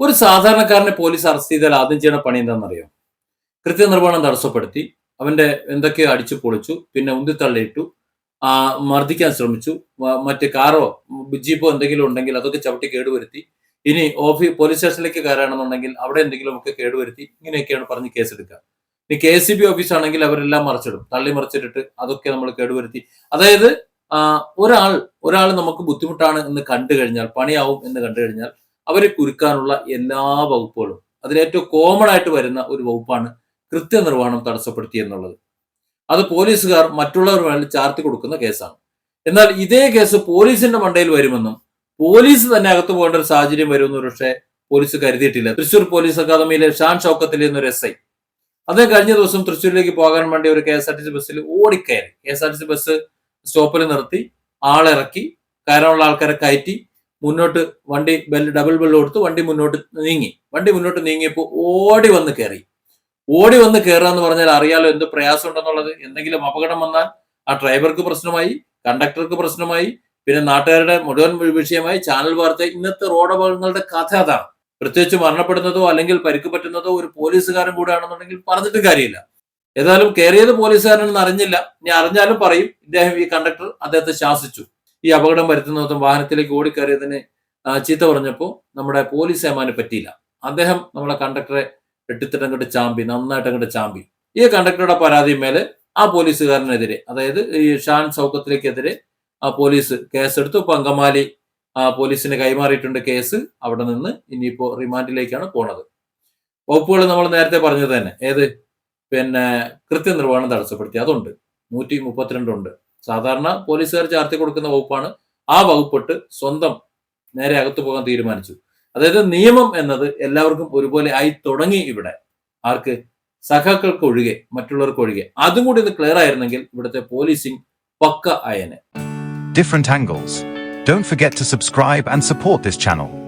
ഒരു സാധാരണക്കാരനെ police arrest ചെയ്താൽ ആദ്യം ചെയ്യുന്ന പണി എന്താണെന്നറിയോ? കൃത്യനിർവഹണം തടസ്സപ്പെടുത്തി അവന്റെ എന്തൊക്കെയോ അടിച്ചു പൊളിച്ചു പിന്നെ ഉന്തിത്തള്ളിയിട്ടു മർദ്ദിക്കാൻ ശ്രമിച്ചു മറ്റേ കാറോ ജീപ്പോ എന്തെങ്കിലും ഉണ്ടെങ്കിൽ അതൊക്കെ ചവിട്ടി കേടുവരുത്തി ഇനി ഓഫീസ് പോലീസ് സ്റ്റേഷനിലേക്ക് കയറുകയാണെന്നുണ്ടെങ്കിൽ അവിടെ എന്തെങ്കിലും ഒക്കെ കേടുവരുത്തി ഇങ്ങനെയൊക്കെയാണ് പറഞ്ഞ് കേസെടുക്കുക. ഇനി കെ സി ബി ഓഫീസ് ആണെങ്കിൽ അവരെല്ലാം മറിച്ചിടും തള്ളി മറിച്ചിട്ടിട്ട് അതൊക്കെ നമ്മൾ കേടുവരുത്തി. അതായത് ഒരാൾ ഒരാൾ നമുക്ക് ബുദ്ധിമുട്ടാണ് എന്ന് കണ്ടു കഴിഞ്ഞാൽ പണിയാവും എന്ന് കണ്ടു കഴിഞ്ഞാൽ അവരെ കുരുക്കാനുള്ള എല്ലാ വകുപ്പുകളും അതിലേറ്റവും കോമൺ ആയിട്ട് വരുന്ന ഒരു വകുപ്പാണ് കൃത്യനിർവഹണം തടസ്സപ്പെടുത്തി എന്നുള്ളത്. അത് പോലീസുകാർ മറ്റുള്ളവർ വേണ്ടി ചാർത്തി കൊടുക്കുന്ന കേസാണ്. എന്നാൽ ഇതേ കേസ് പോലീസിന്റെ മണ്ടയിൽ വരുമെന്നും പോലീസ് തന്നെ അകത്ത് പോകേണ്ട ഒരു സാഹചര്യം വരുമെന്ന് പക്ഷേ പോലീസ് കരുതിയിട്ടില്ല. തൃശൂർ പോലീസ് അക്കാദമിയിലെ ഷാൻ ഷൗക്കത്തിൽ എന്നൊരു എസ് ഐ. അദ്ദേഹം കഴിഞ്ഞ ദിവസം തൃശ്ശൂരിലേക്ക് പോകാൻ വേണ്ടി ഒരു K S R T C ബസ്സിൽ ഓടിക്കയറി. K S R T C bus സ്റ്റോപ്പിൽ നിർത്തി ആളിറക്കി കയറാനുള്ള ആൾക്കാരെ കയറ്റി മുന്നോട്ട് വണ്ടി ബെൽ ഡബിൾ ബെല്ല് കൊടുത്ത് വണ്ടി മുന്നോട്ട് നീങ്ങി. വണ്ടി മുന്നോട്ട് നീങ്ങിയപ്പോൾ ഓടി വന്ന് കയറി ഓടി വന്ന് കയറുക എന്ന് പറഞ്ഞാൽ അറിയാലോ എന്ത് പ്രയാസം ഉണ്ടെന്നുള്ളത് എന്തെങ്കിലും അപകടം വന്നാൽ ആ ഡ്രൈവർക്ക് പ്രശ്നമായി കണ്ടക്ടർക്ക് പ്രശ്നമായി പിന്നെ നാട്ടുകാരുടെ മുഴുവൻ വിഷയമായി ചാനൽ വാർത്ത ഇന്നത്തെ റോഡ് അപകടങ്ങളുടെ കഥ അതാണ്. പ്രത്യേകിച്ച് മരണപ്പെടുന്നതോ അല്ലെങ്കിൽ പരിക്ക് പറ്റുന്നതോ ഒരു പോലീസുകാരൻ കൂടെ ആണെന്നുണ്ടെങ്കിൽ പറഞ്ഞിട്ട് കാര്യമില്ല. ഏതായാലും കയറിയത് പോലീസുകാരനെന്ന് അറിഞ്ഞില്ല. ഇനി അറിഞ്ഞാലും പറയും. ഇദ്ദേഹം ഈ കണ്ടക്ടർ അദ്ദേഹത്തെ ശാസിച്ചു. ഈ അപകടം വരുത്തുന്നതും വാഹനത്തിലേക്ക് ഓടിക്കയറിയതിന് ചീത്ത പറഞ്ഞപ്പോൾ നമ്മുടെ പോലീസ് ഏമാന് പറ്റിയില്ല. അദ്ദേഹം നമ്മളെ കണ്ടക്ടറെ എട്ടിത്തിട്ട് അങ്ങോട്ട് ചാമ്പി നന്നായിട്ട് അങ്ങോട്ട് ചാമ്പി. ഈ കണ്ടക്ടറുടെ പരാതിമേൽ ആ പോലീസുകാരനെതിരെ അതായത് ഈ ഷാൻ സൗക്കത്തിലേക്കെതിരെ ആ പോലീസ് കേസെടുത്തു. ഇപ്പൊ അങ്കമാലി ആ പോലീസിന് കൈമാറിയിട്ടുണ്ട് കേസ്. അവിടെ നിന്ന് ഇനിയിപ്പോ റിമാൻഡിലേക്കാണ് പോണത്. വകുപ്പുകൾ നമ്മൾ നേരത്തെ പറഞ്ഞത് തന്നെ. ഏത്? പിന്നെ കൃത്യനിർവഹണം തടസ്സപ്പെടുത്തി. അതുണ്ട്. നൂറ്റി മുപ്പത്തിരണ്ടുണ്ട് സാധാരണ പോലീസുകാർ ചാർത്തി കൊടുക്കുന്ന വകുപ്പാണ്. ആ വകുപ്പിട്ട് സ്വന്തം നേരെ അകത്തു പോകാൻ തീരുമാനിച്ചു. അതായത് നിയമം എന്നത് എല്ലാവർക്കും ഒരുപോലെ ആയി തുടങ്ങി ഇവിടെ. ആർക്ക്? സഖാക്കൾക്ക് ഒഴികെ മറ്റുള്ളവർക്ക് ഒഴികെ അതും കൂടി ഇത് ക്ലിയർ ആയിരുന്നെങ്കിൽ ഇവിടുത്തെ പോലീസിംഗ് പക്ക ആയനെ. Different angles. Don't forget to subscribe and support this channel.